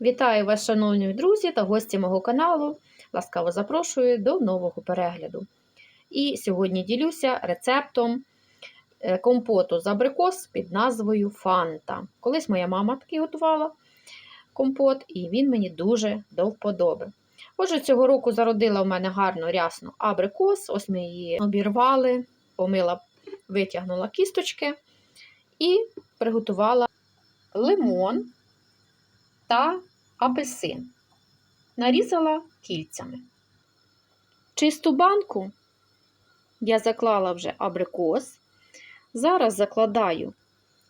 Вітаю вас, шановні друзі та гості мого каналу. Ласкаво запрошую до нового перегляду. І сьогодні ділюся рецептом е, компоту з абрикос під назвою Фанта. Колись моя мама такий готувала компот, і він мені дуже до вподоби. Отже, цього року зародила в мене гарно рясну абрикос. Ось ми її обірвали, помила, витягнула кісточки і приготувала лимон та апельсин. Нарізала кільцями. Чисту банку я заклала вже абрикос. Зараз закладаю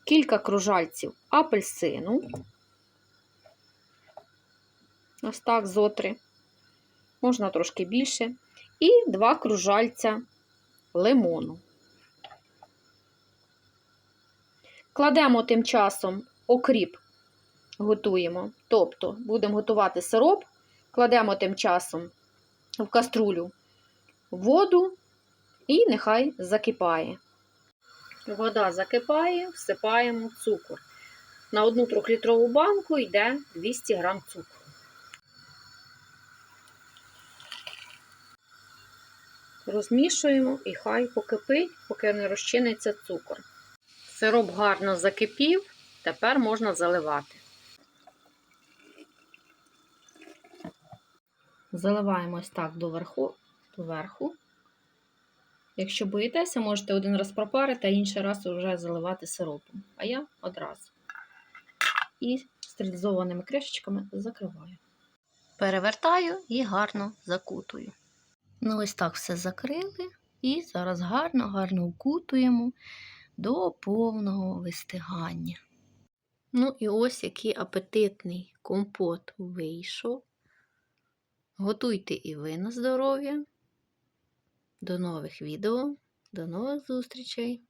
кілька кружальців апельсину. Ось так зотри. Можна трошки більше. І два кружальця лимону. Кладемо тим часом окріп готуємо. Тобто будемо готувати сироп, кладемо тим часом в каструлю воду і нехай закипає. Вода закипає, всипаємо цукор. На одну трьохлітрову банку йде 200 г цукру. Розмішуємо і хай покипить, поки не розчиниться цукор. Сироп гарно закипів, тепер можна заливати. Заливаємо ось так доверху. Якщо боїтеся, можете один раз пропарити, а інший раз вже заливати сиропом. А я одразу. І стерилізованими кришечками закриваю. Перевертаю і гарно закутую. Ну, ось так все закрили. І зараз гарно-гарно вкутуємо до повного вистигання. Ну, і ось який апетитний компот вийшов. Готуйте і ви на здоров'я. До нових відео, до нових зустрічей!